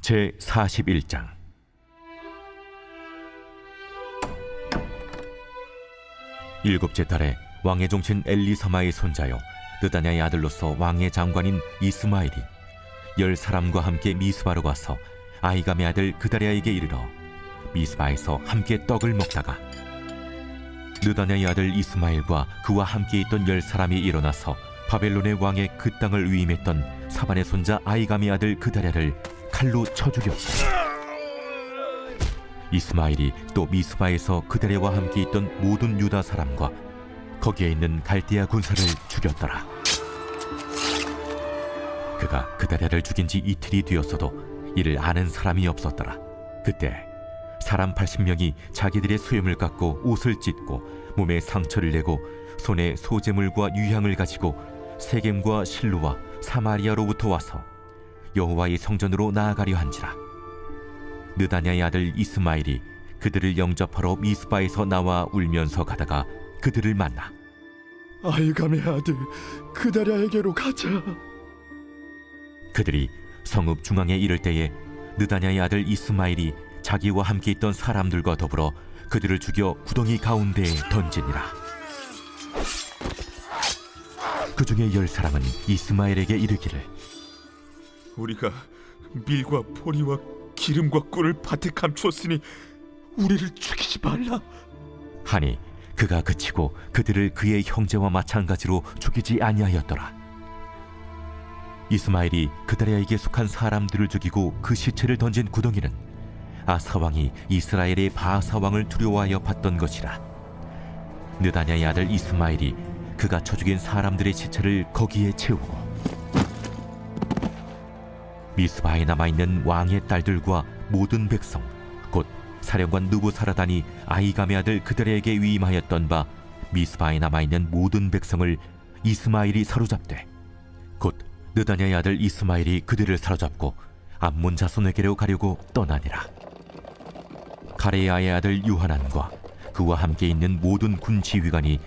제 41장. 일곱째 달에 왕의 종친 엘리사마의 손자요 느다냐의 아들로서 왕의 장관인 이스마엘이 열 사람과 함께 미스바로 가서 아이감의 아들 그다리아에게 이르러 미스바에서 함께 떡을 먹다가 느다냐의 아들 이스마엘과 그와 함께 있던 열 사람이 일어나서 바벨론의 왕의 그 땅을 위임했던 사반의 손자 아이감의 아들 그다랴를 칼로 쳐 죽였고 이스마엘이 또 미스바에서 그다랴와 함께 있던 모든 유다 사람과 거기에 있는 갈대아 군사를 죽였더라. 그가 그다랴를 죽인 지 이틀이 되었어도 이를 아는 사람이 없었더라. 그때 사람 80명이 자기들의 수염을 깎고 옷을 찢고 몸에 상처를 내고 손에 소재물과 유향을 가지고 세겜과 실루와 사마리아로부터 와서 여호와의 성전으로 나아가려 한지라. 느다냐의 아들 이스마엘이 그들을 영접하러 미스바에서 나와 울면서 가다가 그들을 만나 아이감의 아들 그다랴에게로 가자. 그들이 성읍 중앙에 이를 때에 느다냐의 아들 이스마엘이 자기와 함께 있던 사람들과 더불어 그들을 죽여 구덩이 가운데에 던지니라. 그 중에 열 사람은 이스마엘에게 이르기를 우리가 밀과 보리와 기름과 꿀을 밭에 감추었으니 우리를 죽이지 말라. 하니 그가 그치고 그들을 그의 형제와 마찬가지로 죽이지 아니하였더라. 이스마엘이 그다리아에게 속한 사람들을 죽이고 그 시체를 던진 구덩이는 아사 왕이 이스라엘의 바사 왕을 두려워하여 봤던 것이라. 느다냐의 아들 이스마엘이 그가 쳐 죽인 사람들의 시체를 거기에 채우고 미스바에 남아 있는 왕의 딸들과 모든 백성 곧 사령관 누부사라단이 아이감의 아들 그들에게 위임하였던 바 미스바에 남아 있는 모든 백성을 이스마엘이 사로잡되 곧 느다냐의 아들 이스마엘이 그들을 사로잡고 암몬 자손에게로 가려고 떠나니라. 가레야의 아들 유하난과 그와 함께 있는 모든 군 지휘관이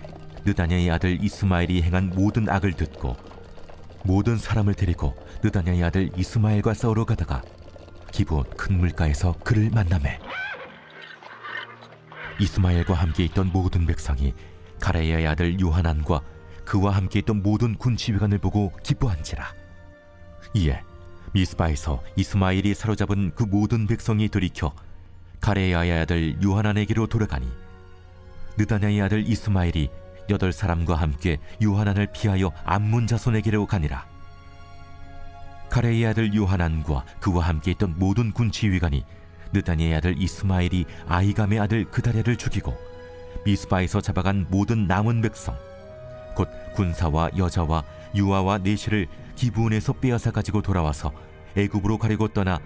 느다냐의 아들 이스마엘이 행한 모든 악을 듣고 모든 사람을 데리고 느다냐의 아들 이스마엘과 싸우러 가다가 기브온 큰 물가에서 그를 만나매 이스마엘과 함께 있던 모든 백성이 가레야의 아들 요하난과 그와 함께 있던 모든 군 지휘관을 보고 기뻐한지라. 이에 미스바에서 이스마엘이 사로잡은 그 모든 백성이 돌이켜 가레야의 아들 요하난에게로 돌아가니 느다냐의 아들 이스마엘이 여덟 사람과 함께 요하난을 피하여 암문 자손에게로 가니라. 가레의 아들 요하난과 그와 함께 있던 모든 군 지휘관이 느다니의 아들 이스마엘이 아이감의 아들 그다랴를 죽이고 미스바에서 잡아간 모든 남은 백성 곧 군사와 여자와 유아와 내시를 기브온에서 빼앗아 가지고 돌아와서 애굽으로 가려고 떠나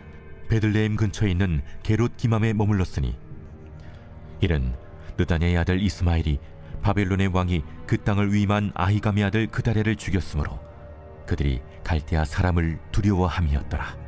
베들레헴 근처에 있는 게롯 기맘에 머물렀으니 이는 느다냐의 아들 이스마엘이 바벨론의 왕이 그 땅을 위임한 아히감의 아들 그다랴를 죽였으므로 그들이 갈대아 사람을 두려워함이었더라.